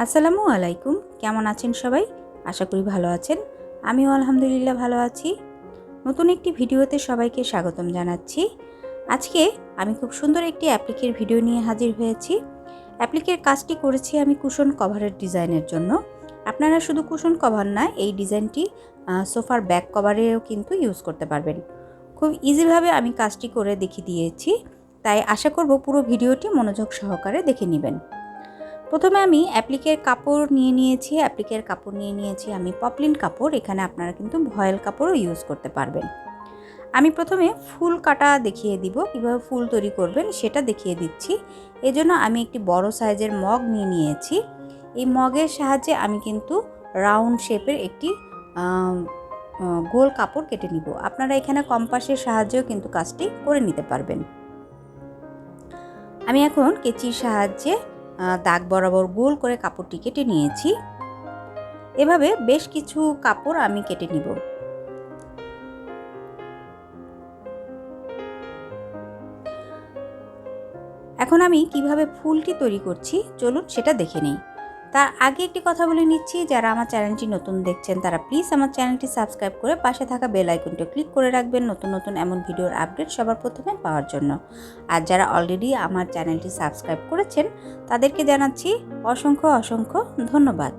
আসসালামু আলাইকুম। কেমন আছেন সবাই? আশা করি ভালো আছেন। আমিও আলহামদুলিল্লাহ ভালো আছি। নতুন একটি ভিডিওতে সবাইকে স্বাগতম জানাচ্ছি। আজকে আমি খুব সুন্দর একটি অ্যাপ্লিকের ভিডিও নিয়ে হাজির হয়েছি। অ্যাপ্লিকের কাজটি করেছি আমি কুশন কভারের ডিজাইনের জন্য। আপনারা শুধু কুশন কভার না, এই ডিজাইনটি সোফার ব্যাক কভারেও কিন্তু ইউজ করতে পারবেন। খুব ইজিভাবে আমি কাজটি করে দেখিয়ে দিয়েছি। তাই আশা করব পুরো ভিডিওটি মনোযোগ সহকারে দেখে নেবেন। প্রথমে আমি অ্যাপ্লিকের কাপড় নিয়ে নিয়েছি অ্যাপ্লিকের কাপড় নিয়ে নিয়েছি, আমি পপলিন কাপড়, এখানে আপনারা কিন্তু ভয়েল কাপড়ও ইউজ করতে পারবেন। আমি প্রথমে ফুল কাটা দেখিয়ে দিব, কীভাবে ফুল তৈরি করবেন সেটা দেখিয়ে দিচ্ছি। এজন্য আমি একটি বড় সাইজের মগ নিয়ে নিয়েছি। এই মগের সাহায্যে আমি কিন্তু রাউন্ড শেপের একটি গোল কাপড় কেটে নিব। আপনারা এখানে কম্পাসের সাহায্যেও কিন্তু কাজটি করে নিতে পারবেন। আমি এখন কেচির সাহায্যে দাগ বরাবর গোল করে কাপড়টি কেটে নিয়েছি। এভাবে বেশ কিছু কাপড় আমি কেটে নিব। এখন আমি কীভাবে ফুলটি তৈরি করছি, চলুন সেটা দেখে নিই। তার আগে একটি কথা বলে নিচ্ছি, যারা আমার চ্যানেলটি নতুন দেখছেন তারা প্লিজ আমার চ্যানেলটি সাবস্ক্রাইব করে পাশে থাকা বেল আইকনটি ক্লিক করে রাখবেন নতুন নতুন এমন ভিডিওর আপডেট সবার প্রথমে পাওয়ার জন্য। আর যারা অলরেডি আমার চ্যানেলটি সাবস্ক্রাইব করেছেন, তাদেরকে জানাচ্ছি অসংখ্য অসংখ্য ধন্যবাদ।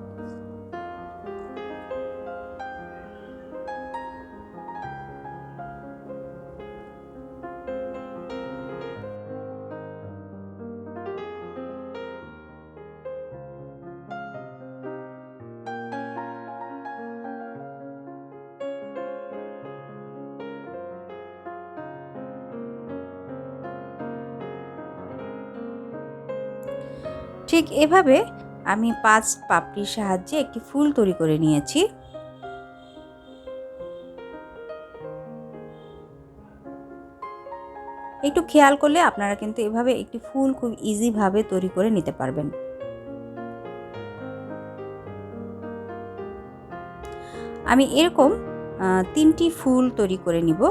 ঠিক এভাবে আমি পাঁচ পাপড়ির সাহায্যে একটি ফুল তৈরি করে নিয়েছি। একটু খেয়াল করলে আপনারা কিন্তু এভাবে একটি ফুল খুব ইজিভাবে তৈরি করে নিতে পারবেন। আমি এরকম তিনটি ফুল তৈরি করে নিব।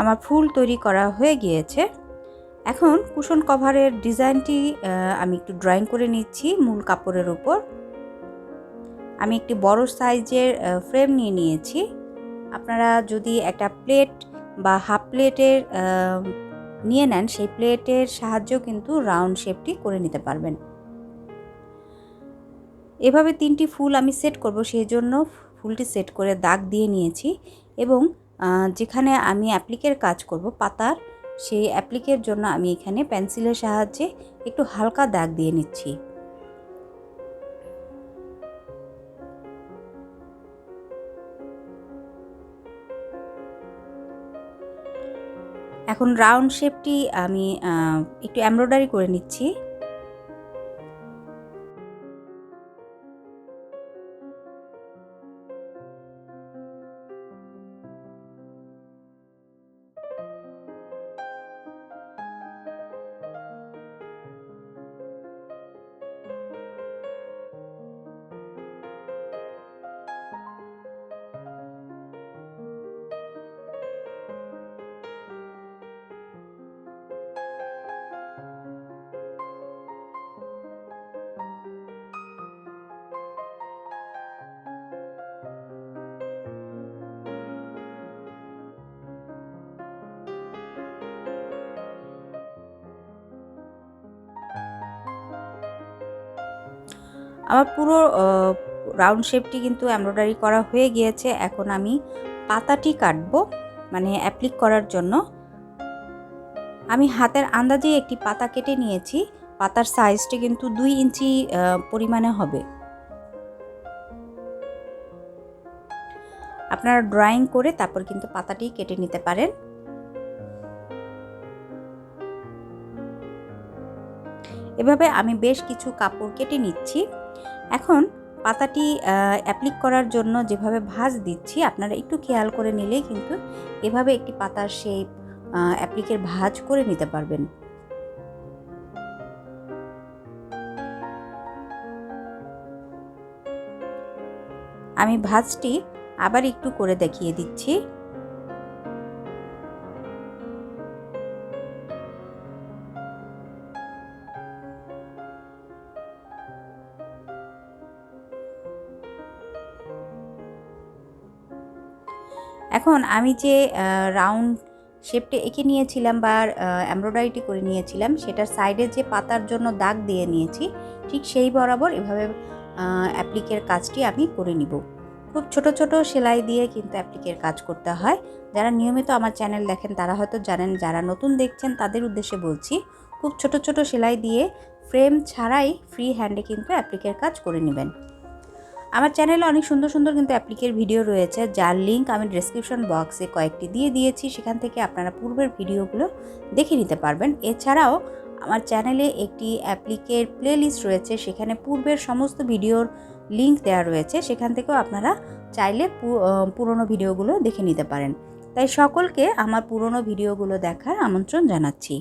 আমার ফুল তৈরি করা হয়ে গিয়েছে। এখন কুশন কভারের ডিজাইনটি আমি একটু ড্রয়িং করে নিচ্ছি মূল কাপড়ের উপর। আমি একটি বড় সাইজের ফ্রেম নিয়ে নিয়েছি। আপনারা যদি একটা প্লেট বা হাফ প্লেটের নিয়ে নেন, সেই প্লেটের সাহায্যেও কিন্তু রাউন্ড শেপটি করে নিতে পারবেন। এভাবে তিনটি ফুল আমি সেট করব, সেই জন্য ফুলটি সেট করে দাগ দিয়ে নিয়েছি এবং যেখানে আমি অ্যাপ্লিকের কাজ করব, পাতার, সেই অ্যাপ্লিকের জন্য আমি এখানে পেন্সিলের সাহায্যে একটু হালকা দাগ দিয়ে নিচ্ছি। এখন রাউন্ড শেপটি আমি একটু এমব্রয়ডারি করে নিচ্ছি। আমার পুরো রাউন্ড শেপটি কিন্তু এমব্রয়ডারি করা হয়ে গিয়েছে। এখন আমি পাতাটি কাটবো মানে অ্যাপ্লিক করার জন্য। আমি হাতের আন্দাজে একটি পাতা কেটে নিয়েছি। পাতার সাইজটি কিন্তু দুই ইঞ্চি পরিমাণে হবে। আপনারা ড্রয়িং করে তারপর কিন্তু পাতাটি কেটে নিতে পারেন। এভাবে আমি বেশ কিছু কাপড় কেটে নিচ্ছি। এখন পাতাটি অ্যাপ্লিক করার জন্য যেভাবে ভাঁজ দিচ্ছি, আপনারা একটু খেয়াল করে নিলেই কিন্তু এভাবে একটি পাতার শেপ অ্যাপ্লিকের ভাঁজ করে নিতে পারবেন। আমি ভাঁজটি আবার একটু করে দেখিয়ে দিচ্ছি। এখন আমি যে রাউন্ড শেপটা এঁকে নিয়েছিলাম বা এমব্রয়ডারিটি করে নিয়েছিলাম, সেটার সাইডে যে পাতার জন্য দাগ দিয়ে নিয়েছি, ঠিক সেই বরাবর এভাবে অ্যাপ্লিকের কাজটি আমি করে নিব। খুব ছোট ছোট সেলাই দিয়ে কিন্তু অ্যাপ্লিকের কাজ করতে হয়। যারা নিয়মিত আমার চ্যানেল দেখেন, তারা হয়তো জানেন, যারা নতুন দেখছেন, তাদের উদ্দেশ্যে বলছি, খুব ছোট ছোট সেলাই দিয়ে ফ্রেম ছাড়াই ফ্রি হ্যান্ডে কিন্তু অ্যাপ্লিকের কাজ করে নেবেন। আমার চ্যানেলে অনেক সুন্দর সুন্দর কিন্তু অ্যাপ্লিকের ভিডিও রয়েছে, যার লিঙ্ক আমি ডিসক্রিপশন বক্সে কয়েকটি দিয়ে দিয়েছি, সেখান থেকে আপনারা পূর্বের ভিডিওগুলো দেখে নিতে পারবেন। এছাড়াও আমার চ্যানেলে একটি অ্যাপ্লিকের প্লেলিস্ট রয়েছে, সেখানে পূর্বের সমস্ত ভিডিওর লিঙ্ক দেওয়া রয়েছে, সেখান থেকেও আপনারা চাইলে পুরনো ভিডিওগুলো দেখে নিতে পারেন। তাই সকলকে আমার পুরনো ভিডিওগুলো দেখার আমন্ত্রণ জানাচ্ছি।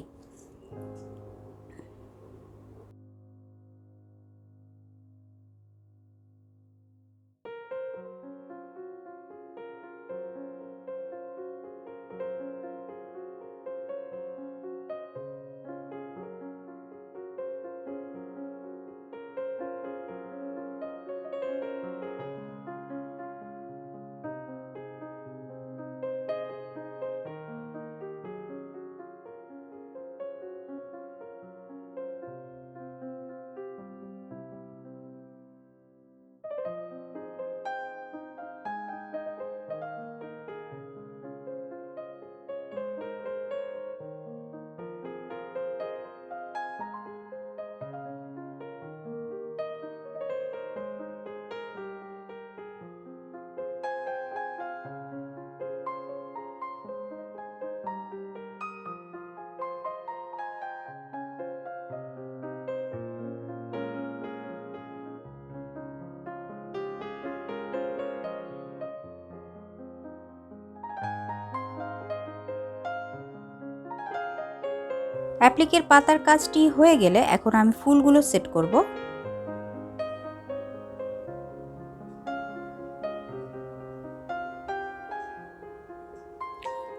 অ্যাপ্লিকের পাতার কাজটি হয়ে গেলে এখন আমি ফুলগুলো সেট করব।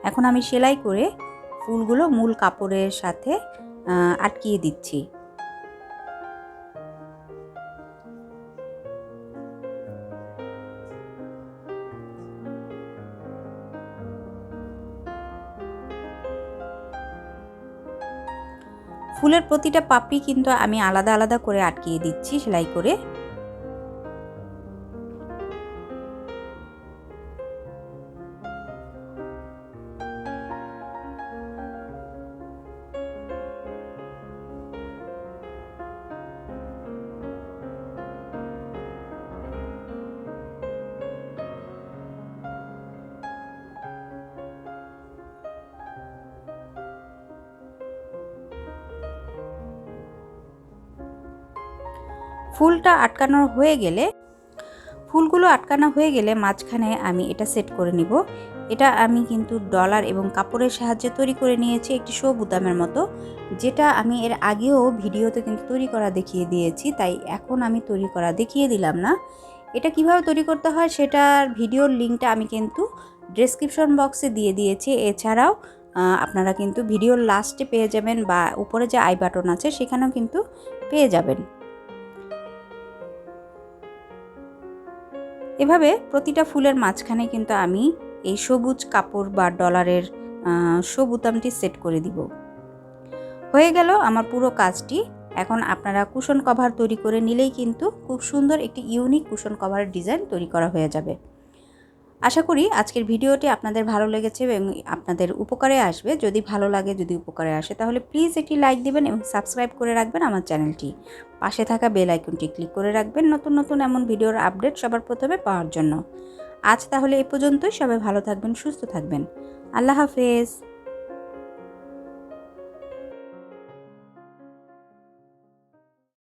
এখন আমি সেলাই করে ফুলগুলো মূল কাপড়ের সাথে আটকিয়ে দিচ্ছি। ফুলের প্রতিটা পাপড়ি কিন্তু আমি আলাদা আলাদা করে আটকিয়ে দিচ্ছি সেলাই করে। ফুলটা আটকানো হয়ে গেলে, ফুলগুলো আটকানো হয়ে গেলে মাঝখানে আমি এটা সেট করে নিব। এটা আমি কিন্তু ডলার এবং কাপড়ের সাহায্যে তৈরি করে নিয়েছি একটি শো বুতামের মতো, যেটা আমি এর আগেও ভিডিওতে কিন্তু তৈরি করা দেখিয়ে দিয়েছি, তাই এখন আমি তৈরি করা দেখিয়ে দিলাম না। এটা কীভাবে তৈরি করতে হয় সেটার ভিডিওর লিঙ্কটা আমি কিন্তু ডেসক্রিপশন বক্সে দিয়ে দিয়েছি। এছাড়াও আপনারা কিন্তু ভিডিওর লাস্টে পেয়ে যাবেন বা উপরে যে আই বাটন আছে সেখানেও কিন্তু পেয়ে যাবেন। এভাবে প্রতিটা ফুলের মাঝখানে কিন্তু আমি এই সবুজ কাপড় বা ডলারের সবুতামটি সেট করে দিব। হয়ে গেল আমার পুরো কাজটি। এখন আপনারা কুশন কভার তৈরি করে নিলেই কিন্তু খুব সুন্দর একটি ইউনিক কুশন কভারের ডিজাইন তৈরি করা হয়ে যাবে। আশা করি আজকের ভিডিওটি আপনাদের ভালো লেগেছে এবং আপনাদের উপকারে আসবে। যদি ভালো লাগে, যদি উপকারে আসে, তাহলে প্লিজ একটি লাইক দিবেন এবং সাবস্ক্রাইব করে রাখবেন আমার চ্যানেলটি। পাশে থাকা বেল আইকনটি ক্লিক করে রাখবেন নতুন নতুন এমন ভিডিওর আপডেট সবার প্রথমে পাওয়ার জন্য। আজ তাহলে এ পর্যন্তই। সবাই ভালো থাকবেন, সুস্থ থাকবেন। আল্লাহ হাফেজ।